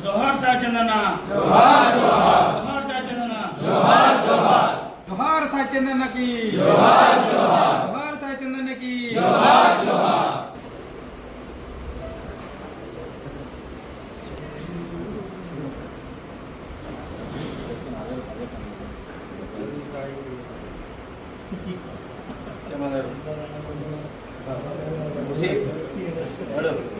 जोहर साचंदना जोहर जोहर साचंदना जोहर जोहर जोहर साचंदना की जोहर जोहर जोहर साचंदना की जोहर जोहर Terima kasih. Hello.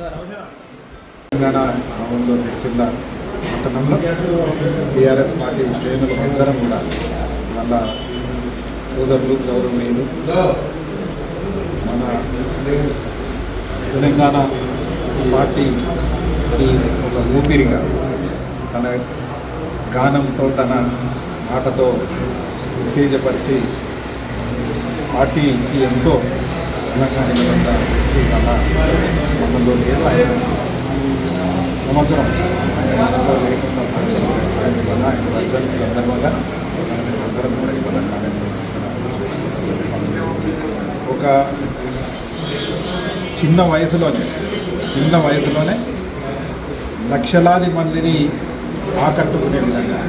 Telangana భవన్లో సిరిసిల్ల పట్టణంలో టీఆర్ఎస్ పార్టీ శ్రేణులు అందరం కూడా వాళ్ళ సోదరులు గౌరవనీయులు మన తెలంగాణ పార్టీకి ఒక ఊపిరిగా తన గానంతో తన మాటతో ఉత్తేజపరిచి పార్టీకి ఎంతో తెలంగాణ నిలబడ్డ వ్యక్తి వల్ల మనలో లేదు ఆయన సంవత్సరం ఆయన మనలో లేకుండా ఆయన వల్ల ఆయన వర్ధంతి సందర్భంగా మనం అందరం కూడా ఈ ఒక చిన్న వయసులోనే చిన్న వయసులోనే లక్షలాది మందిని ఆకట్టుకునే విధంగా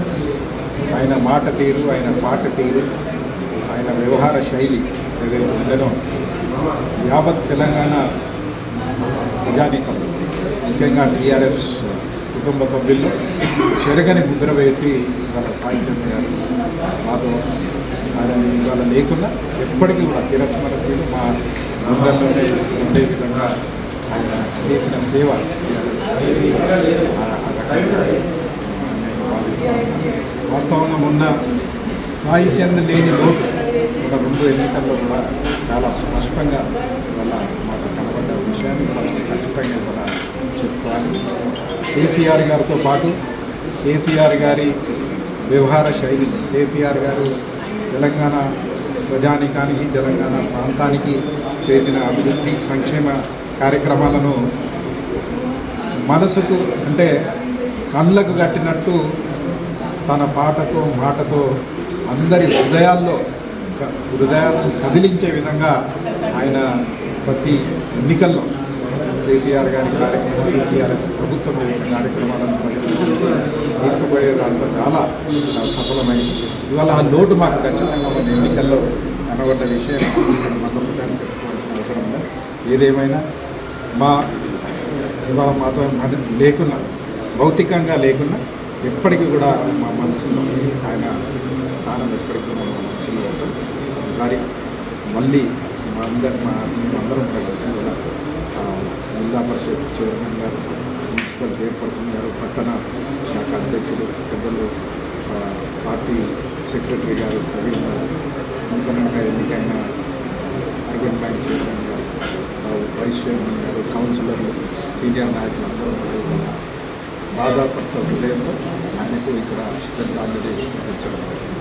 ఆయన మాట తీరు ఆయన పాట తీరు ఆయన వ్యవహార శైలి ఏదైతే ఉండనో యావత్ తెలంగాణ ప్రజానీకం ముఖ్యంగా టీఆర్ఎస్ కుటుంబ సభ్యుల్లో చెరగని ముద్ర వేసి వాళ్ళ సాహిత్యం గారు మాతో ఆయన ఇవాళ లేకుండా ఎప్పటికీ కూడా తిరస్మరణ మా ముందల్లోనే ఉండే విధంగా ఆయన చేసిన సేవ వాస్తవంగా మొన్న సాహిత్యం లేని లోటు గత రెండు ఎన్నికల్లో కూడా చాలా స్పష్టంగా వల్ల మాకు కనబడ్డ విషయాన్ని మనం ఖచ్చితంగా కూడా చెప్పుకోవాలి. కేసీఆర్ గారితో పాటు కేసీఆర్ గారి వ్యవహార శైలి కేసీఆర్ గారు తెలంగాణ ప్రజానికానికి తెలంగాణ ప్రాంతానికి చేసిన అభివృద్ధి సంక్షేమ కార్యక్రమాలను మనసుకు అంటే కళ్ళకు కట్టినట్టు తన పాటతో మాటతో అందరి హృదయాల్లో హృదయాలను కదిలించే విధంగా ఆయన ప్రతి ఎన్నికల్లో కేసీఆర్ గారి కార్యక్రమాలు టీఆర్ఎస్ ప్రభుత్వం కార్యక్రమాలను తీసుకుపోయే దాంట్లో చాలా సఫలమైంది. ఇవాళ ఆ లోటు మాకు ఖచ్చితంగా మన ఎన్నికల్లో కనబడ్డ విషయం ఇక్కడ మరొకసారి అవసరం ఏదేమైనా మా ఇవాళ మాతో మనసు లేకున్నా భౌతికంగా లేకున్నా ఎప్పటికీ కూడా మా మనసులో ఆయన స్థానం ఎప్పటికీ మనం మా ఒకసారి మళ్ళీ మా అందరి మా మేమందరం అందరం కలిసి కూడా జిల్లా పరిషత్ చైర్మన్ గారు మున్సిపల్ చైర్పర్సన్ గారు పట్టణ శాఖ అధ్యక్షులు పెద్దలు పార్టీ సెక్రటరీ గారు ప్రవీణ్ గారు నూతనంగా ఎన్నికైన అర్బన్ బ్యాంక్ చైర్మన్ గారు వైస్ చైర్మన్ గారు కౌన్సిలర్లు సీనియర్ నాయకులు అందరూ కూడా ఇవాళ హృదయంతో ఆయనకు ఇక్కడ శ్రద్ధాంజలి ఘటించడం జరిగింది.